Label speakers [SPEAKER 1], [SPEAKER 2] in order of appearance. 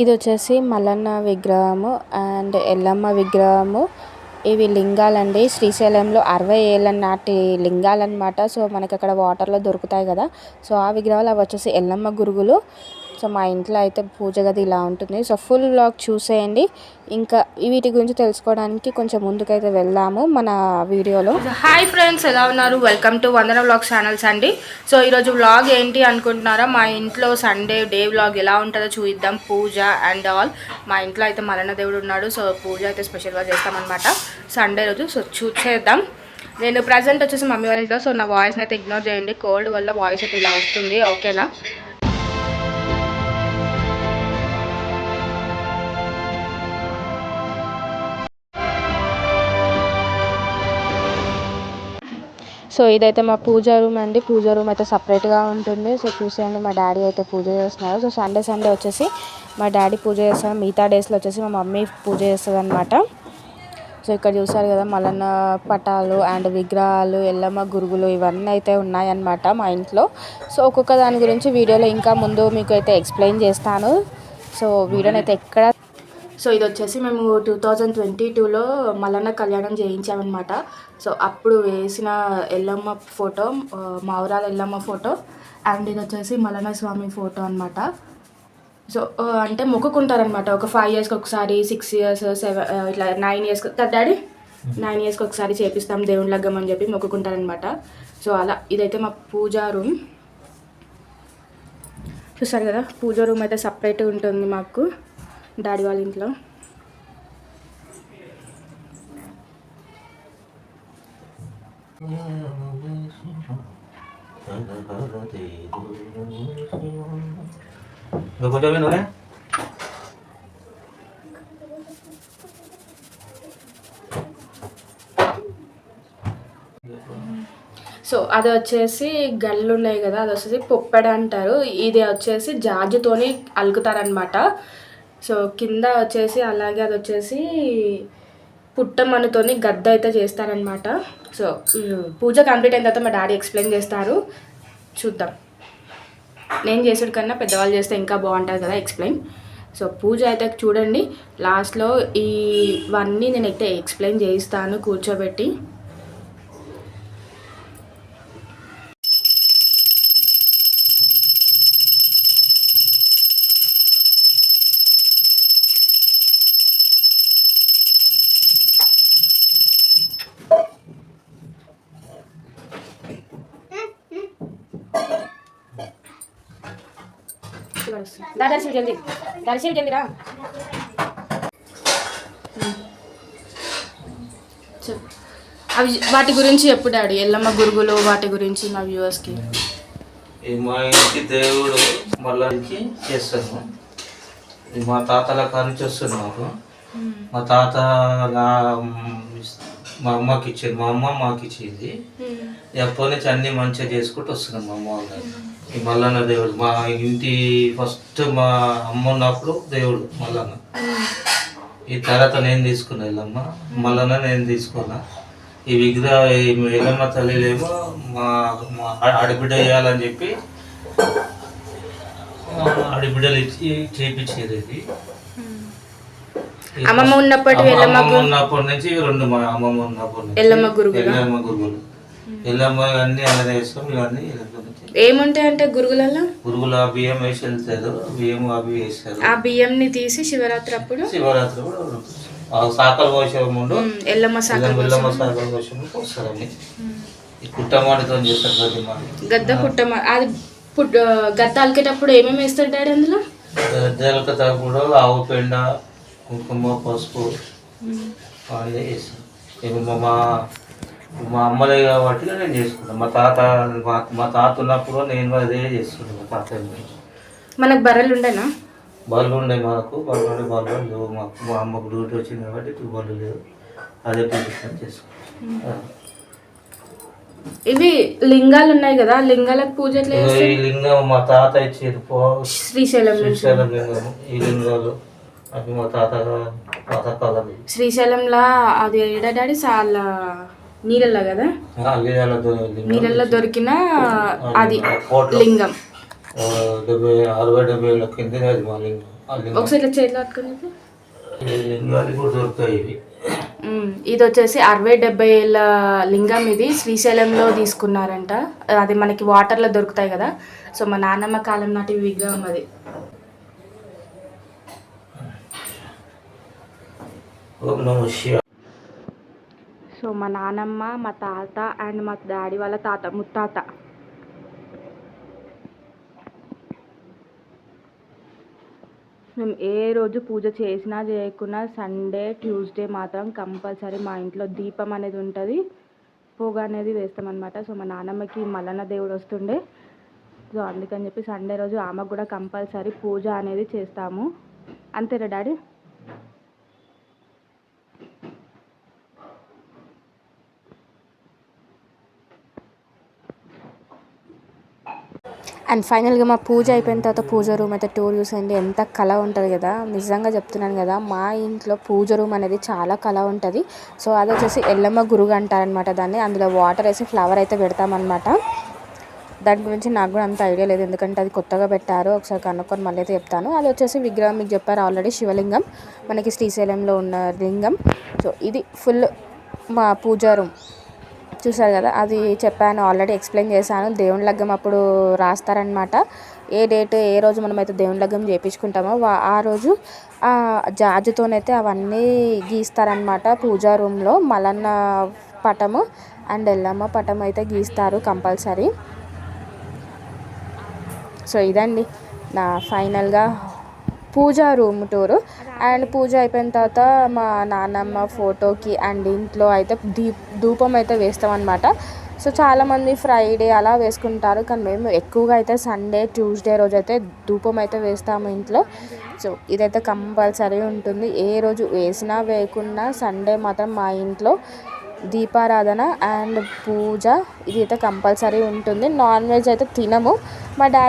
[SPEAKER 1] ఇది వచ్చేసి మల్లన్న విగ్రహము అండ్ ఎల్లమ్మ విగ్రహము. ఇవి లింగాలండి. శ్రీశైలంలో అరవై ఏళ్ళ నాటి లింగాలన్నమాట. సో మనకి అక్కడ వాటర్లో దొరుకుతాయి కదా. సో ఆ విగ్రహాలు అవి వచ్చేసి ఎల్లమ్మ గురుగులు. సో మా ఇంట్లో అయితే పూజ గది ఇలా ఉంటుంది. సో ఫుల్ వ్లాగ్ చూసేయండి. ఇంకా వీటి గురించి తెలుసుకోవడానికి కొంచెం ముందుకైతే వెళ్దాము మన వీడియోలో. హాయ్ ఫ్రెండ్స్ ఎలా ఉన్నారు? Welcome to Vandana vlog channels అండి. సో ఈరోజు వ్లాగ్ ఏంటి అనుకుంటున్నారా? మా ఇంట్లో సండే డే వ్లాగ్ ఎలా ఉంటుందో చూద్దాం పూజ అండ్ ఆల్ మా ఇంట్లో అయితే మరణ దేవుడు ఉన్నాడు సో పూజ అయితే స్పెషల్గా చేస్తామన్నమాట. సండే రోజు సో చూసేద్దాం. నేను ప్రజెంట్ వచ్చేసి మమ్మీ వాళ్ళతో సో నా వాయిస్ని అయితే ఇగ్నోర్ చేయండి. కోల్డ్ వల్ల వాయిస్ అయితే ఇలా వస్తుంది ఓకేనా సో ఇదైతే మా పూజ రూమ్ అండి. పూజ రూమ్ అయితే సపరేట్గా ఉంటుంది. సో చూసేయండి మా డాడీ అయితే పూజ చేస్తున్నారు. సో సండే సండే వచ్చేసి మా డాడీ పూజ చేస్తారు మిగతా డేస్లో వచ్చేసి మా మమ్మీ పూజ చేస్తుంది అనమాట సో ఇక్కడ చూసారు కదా మల్లన్న పటాలు అండ్ విగ్రహాలు ఎల్లమ్మ గురుగులు ఇవన్నీ అయితే ఉన్నాయన్నమాట మా ఇంట్లో. సో ఒక్కొక్క దాని గురించి వీడియోలో ఇంకా ముందు మీకు అయితే ఎక్స్ప్లెయిన్ చేస్తాను. సో వీడియోని అయితే ఎక్కడ సో ఇది వచ్చేసి మేము టూ థౌజండ్ ట్వంటీ టూలో మల్లన్న కళ్యాణం చేయించామన్నమాట. సో అప్పుడు వేసిన Yellamma photo Mavurala Yellamma photo and ఇది వచ్చేసి మల్లన్న స్వామి ఫోటో అనమాట సో అంటే మొక్కుకుంటారనమాట ఒక ఫైవ్ ఇయర్స్కి ఒకసారి సిక్స్ ఇయర్స్ సెవెన్ ఇట్లా నైన్ ఇయర్స్ కదా డాడీ? నైన్ ఇయర్స్కి ఒకసారి చేపిస్తాం దేవుని లగ్గం అని చెప్పి మొక్కుకుంటారనమాట సో అలా ఇదైతే మా పూజా రూమ్. చూసారు కదా? పూజ రూమ్ అయితే సపరేట్ ఉంటుంది మాకు. డాడీ వాళ్ళ ఇంట్లో? సో అది వచ్చేసి గళ్ళు ఉన్నాయి కదా అది వచ్చేసి పొప్పెడ అంటారు. ఇది వచ్చేసి జాజుతోని అలుకుతారనమాట సో కింద వచ్చేసి అలాగే అది వచ్చేసి పుట్టమనుతోని గద్ద అయితే చేస్తారనమాట సో పూజ కంప్లీట్ అయిన తర్వాత మా డాడీ ఎక్స్ప్లెయిన్ చేస్తారు. చూద్దాం. నేను చేసుడు కన్నా పెద్దవాళ్ళు చేస్తే ఇంకా బాగుంటుంది కదా ఎక్స్ప్లెయిన్. సో పూజ అయితే చూడండి. లాస్ట్లో ఇవన్నీ నేనైతే ఎక్స్ప్లెయిన్ చేయిస్తాను కూర్చోబెట్టి. దా దర్శనం జల్దీ. దర్శనం జల్దీ రా. చెప్పు అవి వాటి గురించి ఎప్పుడు డాడీ. ఎల్లమ్మ గురుగులు వాటి గురించి మా వ్యూవర్స్కి
[SPEAKER 2] మా ఇంటి దేవుడు మళ్ళా చేస్తాను ఇది మా తాతల కాడి నుంచి వస్తుంది మాకు. మా తాత నా మా అమ్మకి ఇచ్చింది మా అమ్మ మాకు ఇచ్చింది. ఎప్పటి నుంచి అన్ని మంచిగా చేసుకుంటూ వస్తున్నాం మా అమ్మ వాళ్ళు ఈ మల్లన్న దేవుడు. మా ఇంటి ఫస్ట్ మా అమ్మ ఉన్నప్పుడు దేవుడు మల్లన్న. ఈ తర్వాత నేను తీసుకున్నా వెళ్ళమ్మ మల్లన్న నేను తీసుకున్నా ఈ విగ్రహ ఎల్లమ్మ తల్లిలేమో మా మా ఆడబిడ్డ చేయాలని చెప్పి ఆడబిడ్డలు ఇచ్చి చేపించేది ఇది.
[SPEAKER 1] అమ్మమ్మ ఉన్నప్పటి
[SPEAKER 2] ఉన్నప్పటి నుంచి రెండు మా అమ్మమ్మ ఉన్నప్పటి నుంచి
[SPEAKER 1] ఎల్లమ్మ గురుగులా?
[SPEAKER 2] ఎల్లమ్మ అన్ని అలానే వేస్తాం ఇవన్నీ.
[SPEAKER 1] ఏముంటాయి అంటే గురుగులలో?
[SPEAKER 2] గురుగులు ఆ బియ్యం వేసి వెళ్తారు బియ్యం అవి వేస్తారు.
[SPEAKER 1] ఆ బియ్యంని తీసి శివరాత్రి అప్పుడు
[SPEAKER 2] శివరాత్రి కూడా ఆ సాకల పోసే ముందు
[SPEAKER 1] ఎల్లమ్మ శాఖ
[SPEAKER 2] ఎల్లమ్మ సాకల పోసే ముందు పోస్తారని ఈ చేస్తారు గది మాడి.
[SPEAKER 1] గద్ద పుట్టమ అది గద్ద అలికేటప్పుడు ఏమేమి వేస్తారు డాడీ అందులో?
[SPEAKER 2] జలక తప్పుడు ఆవు పెండ కుంకుమ పసుపు చేస్తాం ఇప్పుడు మా మా- అమ్మలే కాబట్టి నేను చేసుకుంటాను మా తాత మా మా తాత ఉన్నప్పుడు నేను అదే చేస్తున్నాను మా తాత
[SPEAKER 1] మనకు బర్రెలు ఉండేనా?
[SPEAKER 2] బళ్ళు ఉండే మనకు బళ్ళు ఉండే బళ్ళు లేవు. మాకు మా అమ్మకు డ్యూటీ వచ్చింది కాబట్టి టూ బళ్ళు లేవు. అదే ప్రతిష్టాన్ని చేసుకుంటాం.
[SPEAKER 1] ఇవి లింగాలు ఉన్నాయి కదా లింగాలకు పూజ?
[SPEAKER 2] ఈ లింగం మా తాత ఇచ్చేది పో.
[SPEAKER 1] శ్రీశైలం నుంచి.
[SPEAKER 2] శ్రీశైలం లింగం ఈ లింగాలు. అవి మా తాత తాత కాలం
[SPEAKER 1] శ్రీశైలంలా అది ఏడా డాడీ? చాలా నీళ్ళల్లో కదా? నీళ్ళల్లో దొరికిన అది లింగం.
[SPEAKER 2] అరవై డెబ్బై ఏళ్ళ కింద
[SPEAKER 1] ఒకసారి ఇట్లా చేతిలో. ఇది వచ్చేసి అరవై డెబ్బై ఏళ్ళ లింగం ఇది. శ్రీశైలంలో తీసుకున్నారంట. అది మనకి వాటర్లో దొరుకుతాయి కదా. సో మా నాన్నమ్మ కాలం నాటి విగ్రహం అది.
[SPEAKER 2] ఓం నమ శివ
[SPEAKER 1] సో మా నానమ్మ మా తాత అండ్ మా డాడీ వాళ్ళ తాత ముత్తాత. మేము ఏ రోజు పూజ చేసినా చేయకున్నా సండే ట్యూస్డే మాత్రం కంపల్సరీ మా ఇంట్లో దీపం అనేది ఉంటుంది. పొగ అనేది వేస్తామన్నమాట. సో మా నానమ్మకి మల్లన్న దేవుడు వస్తుండే. సో అందుకని చెప్పి సండే రోజు ఆమెకు కూడా కంపల్సరీ పూజ అనేది చేస్తాము. అంతేరా డాడీ? అండ్ ఫైనల్గా మా పూజ అయిపోయిన తర్వాత పూజ రూమ్ అయితే టూర్ చూసేయండి. ఎంత కళ ఉంటుంది కదా. నిజంగా చెప్తున్నాను కదా మా ఇంట్లో పూజ రూమ్ అనేది చాలా కళ ఉంటుంది. సో అది వచ్చేసి ఎల్లమ్మ గురుగు అంటారనమాట దాన్ని. అందులో వాటర్ వేసి ఫ్లవర్ అయితే పెడతామన్నమాట. దాని గురించి నాకు కూడా అంత ఐడియా లేదు. ఎందుకంటే అది కొత్తగా పెట్టారు. ఒకసారి కనుక్కొని మళ్ళీ అయితే చెప్తాను. అది వచ్చేసి విగ్రహం మీకు చెప్పారు ఆల్రెడీ శివలింగం. మనకి శ్రీశైలంలో ఉన్న లింగం. సో ఇది ఫుల్ మా పూజా రూమ్. చూసారు కదా అది చెప్పాను ఆల్రెడీ ఎక్స్ప్లెయిన్ చేశాను. దేవుని లగ్గం అప్పుడు రాస్తారనమాట ఏ డేట్ ఏ రోజు మనమైతే దేవుని లగ్గం చేయించుకుంటామో ఆ రోజు ఆ జాజుతోనైతే అవన్నీ గీస్తారనమాట పూజా రూమ్లో మలన్న పటము అండ్ ఎల్లమ్మ పటం అయితే గీస్తారు కంపల్సరీ. సో ఇదండి నా ఫైనల్గా puja room tour and puja అయిపోయిన తర్వాత మా నాన్నమ్మ ఫోటోకి అండ్ ఇంట్లో అయితే దీప్ ధూపం అయితే వేస్తామన్నమాట. సో చాలామంది ఫ్రైడే అలా వేసుకుంటారు. కానీ మేము ఎక్కువగా అయితే సండే ట్యూస్డే రోజు అయితే ధూపం అయితే వేస్తాము ఇంట్లో. సో ఇదైతే కంపల్సరీ ఉంటుంది. ఏ రోజు వేసినా వేయకున్నా సండే మాత్రం మా ఇంట్లో దీపారాధన అండ్ పూజ ఇది అయితే కంపల్సరీ ఉంటుంది. నాన్ వెజ్ అయితే తినము. మా డాడీ